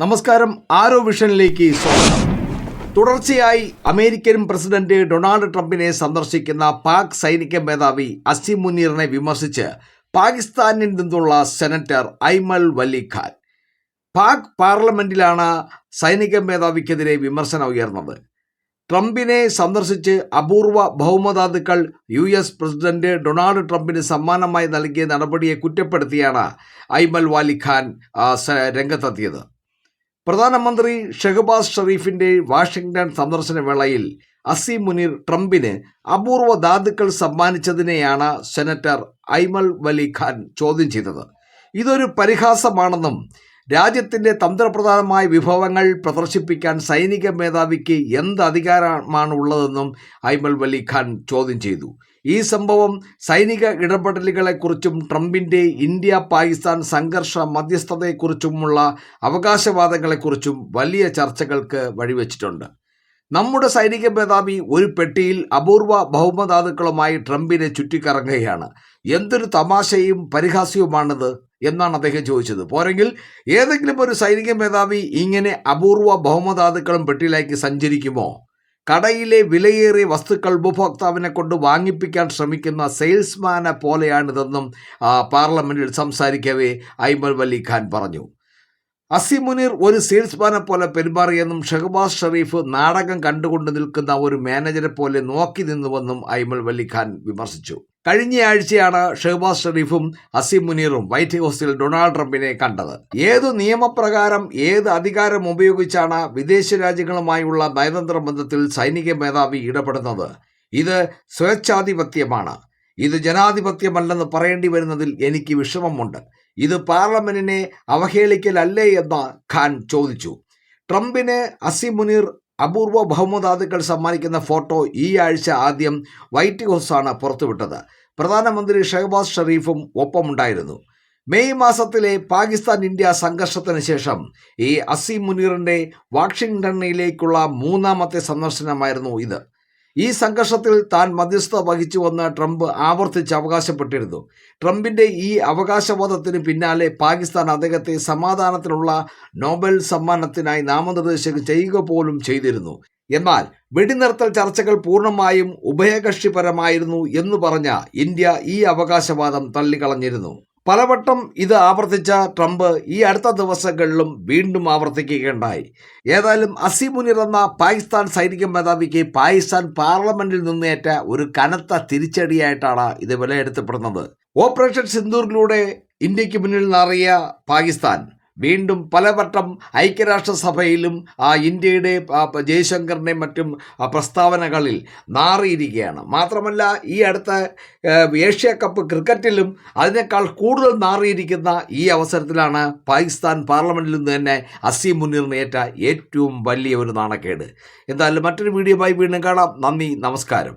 നമസ്കാരം. ആരോ വിഷനിലേക്ക് സ്വാഗതം. തുടർച്ചയായി അമേരിക്കൻ പ്രസിഡന്റ് ഡൊണാൾഡ് ട്രംപിനെ സന്ദർശിക്കുന്ന പാക് സൈനിക മേധാവി അസിം മുനീറിനെ വിമർശിച്ച് പാകിസ്ഥാനിൽ നിന്നുള്ള സെനറ്റർ ഐമൽ വലി ഖാൻ. പാക് പാർലമെന്റിലാണ് സൈനിക മേധാവിക്കെതിരെ വിമർശനം ഉയർന്നത്. ട്രംപിനെ സന്ദർശിച്ച് അപൂർവ ബഹുമതാതുക്കൾ യു എസ് പ്രസിഡന്റ് ഡൊണാൾഡ് ട്രംപിന് സമ്മാനമായി നൽകിയ നടപടിയെ കുറ്റപ്പെടുത്തിയാണ് ഐമൽ വാലി ഖാൻ രംഗത്തെത്തിയത്. പ്രധാനമന്ത്രി ഷെഹബാസ് ഷെറീഫിന്റെ വാഷിംഗ്ടൺ സന്ദർശന വേളയിൽ അസീം മുനീർ ട്രംപിന് അപൂർവ ധാതുക്കൾ സമ്മാനിച്ചതിനെയാണ് സെനറ്റർ ഐമൽ വലി ഖാൻ ചോദ്യം ചെയ്തത്. ഇതൊരു പരിഹാസമാണെന്നും രാജ്യത്തിന്റെ തന്ത്രപ്രധാനമായ വിഭവങ്ങൾ പ്രദർശിപ്പിക്കാൻ സൈനിക മേധാവിക്ക് എന്ത് അധികാരമാണ് ഉള്ളതെന്നും ഐമൽ വലി ഖാൻ ചോദ്യം ചെയ്തു. ഈ സംഭവം സൈനിക ഇടപെടലുകളെക്കുറിച്ചും ട്രംപിന്റെ ഇന്ത്യ പാകിസ്ഥാൻ സംഘർഷ മധ്യസ്ഥതയെക്കുറിച്ചുമുള്ള അവകാശവാദങ്ങളെക്കുറിച്ചും വലിയ ചർച്ചകൾക്ക് വഴിവെച്ചിട്ടുണ്ട്. നമ്മുടെ സൈനിക മേധാവി ഒരു പെട്ടിയിൽ അപൂർവ ഭൗമധാതുക്കളുമായി ട്രംപിനെ ചുറ്റിക്കറങ്ങുകയാണ്. എന്തൊരു തമാശയും പരിഹാസ്യവുമാണിത് എന്നാണ് അദ്ദേഹം ചോദിച്ചത്. പോരെങ്കിൽ ഏതെങ്കിലും ഒരു സൈനിക മേധാവി ഇങ്ങനെ അപൂർവ ഭൗമധാതുക്കളും പെട്ടിയിലേക്ക് സഞ്ചരിക്കുമോ? കടയിലെ വിലയേറിയ വസ്തുക്കൾ ഉപഭോക്താവിനെ കൊണ്ട് വാങ്ങിപ്പിക്കാൻ ശ്രമിക്കുന്ന സെയിൽസ്മാനെ പോലെയാണിതെന്നും പാർലമെന്റിൽ സംസാരിക്കവേ ഐമൽ വലി ഖാൻ പറഞ്ഞു. അസിമുനീർ ഒരു സെയിൽസ്മാനെ പോലെ പെരുമാറിയെന്നും ഷഹബാസ് ഷെറീഫ് നാടകം കണ്ടുകൊണ്ട് നിൽക്കുന്ന ഒരു മാനേജരെ പോലെ നോക്കി നിന്നുവെന്നും ഐമൽ വലി ഖാൻ വിമർശിച്ചു. കഴിഞ്ഞ ഷെഹ്ബാസ് ഷഹബാസ് ഷെറീഫും അസിം മുനീറും വൈറ്റ് ഹൗസിൽ ഡൊണാൾഡ് ട്രംപിനെ കണ്ടത്. ഏതു നിയമപ്രകാരം ഏത് അധികാരം ഉപയോഗിച്ചാണ് വിദേശ രാജ്യങ്ങളുമായുള്ള നയതന്ത്ര ബന്ധത്തിൽ സൈനിക മേധാവി ഇടപെടുന്നത്? ഇത് സ്വേച്ഛാധിപത്യമാണ്. ഇത് ജനാധിപത്യമല്ലെന്ന് പറയേണ്ടി വരുന്നതിൽ എനിക്ക് വിഷമമുണ്ട്. ഇത് പാർലമെന്റിനെ അവഹേളിക്കലല്ലേ എന്ന് ഖാൻ ചോദിച്ചു. ട്രംപിന് അസിം മുനീർ അപൂർവ ബഹുമതാതുക്കൾ സമ്മാനിക്കുന്ന ഫോട്ടോ ഈ ആഴ്ച ആദ്യം വൈറ്റ് ഹൗസാണ് പുറത്തുവിട്ടത്. പ്രധാനമന്ത്രി ഷഹബാസ് ഷെറീഫും ഒപ്പമുണ്ടായിരുന്നു. മെയ് മാസത്തിലെ പാകിസ്ഥാൻ ഇന്ത്യ സംഘർഷത്തിന് ശേഷം ഈ അസീം മുനീറിന്റെ വാഷിംഗ്ടണിലേക്കുള്ള മൂന്നാമത്തെ സന്ദർശനമായിരുന്നു ഇത്. ഈ സംഘർഷത്തിൽ താൻ മധ്യസ്ഥത വഹിച്ചുവെന്ന് ട്രംപ് ആവർത്തിച്ച് അവകാശപ്പെട്ടിരുന്നു. ട്രംപിന്റെ ഈ അവകാശവാദത്തിന് പിന്നാലെ പാകിസ്ഥാൻ അദ്ദേഹത്തെ സമാധാനത്തിനുള്ള നോബൽ സമ്മാനത്തിനായി നാമനിർദ്ദേശം ചെയ്യുക പോലും ചെയ്തിരുന്നു. എന്നാൽ വെടിനിർത്തൽ ചർച്ചകൾ പൂർണമായും ഉഭയകക്ഷിപരമായിരുന്നു എന്ന് പറഞ്ഞ ഇന്ത്യ ഈ അവകാശവാദം തള്ളിക്കളഞ്ഞിരുന്നു. പലവട്ടം ഇത് ആവർത്തിച്ച ട്രംപ് ഈ അടുത്ത ദിവസങ്ങളിലും വീണ്ടും ആവർത്തിക്കുകയുണ്ടായി. ഏതായാലും അസിമുനിർ എന്ന പാകിസ്ഥാൻ സൈനിക മേധാവിക്ക് പാകിസ്ഥാൻ പാർലമെന്റിൽ നിന്നേറ്റ ഒരു കനത്ത തിരിച്ചടിയായിട്ടാണ് ഇത് വിലയിരുത്തപ്പെടുന്നത്. ഓപ്പറേഷൻ സിന്ദൂറിലൂടെ ഇന്ത്യയ്ക്ക് മുന്നിൽ നാറിയ പാകിസ്ഥാൻ വീണ്ടും പലവട്ടം ഐക്യരാഷ്ട്രസഭയിലും ആ ഇന്ത്യയുടെ ജയശങ്കറിന്റെയും മറ്റും പ്രസ്താവനകളിൽ നാറിയിരിക്കുകയാണ്. മാത്രമല്ല ഈ അടുത്ത ഏഷ്യ കപ്പ് ക്രിക്കറ്റിലും അതിനേക്കാൾ കൂടുതൽ നാറിയിരിക്കുന്ന ഈ അവസരത്തിലാണ് പാകിസ്ഥാൻ പാർലമെന്റിൽ നിന്ന് തന്നെ അസീം മുനീറിനേറ്റ ഏറ്റവും വലിയ ഒരു നാണക്കേട്. എന്തായാലും മറ്റൊരു വീഡിയോയുമായി വീണ്ടും കാണാം. നന്ദി നമസ്കാരം.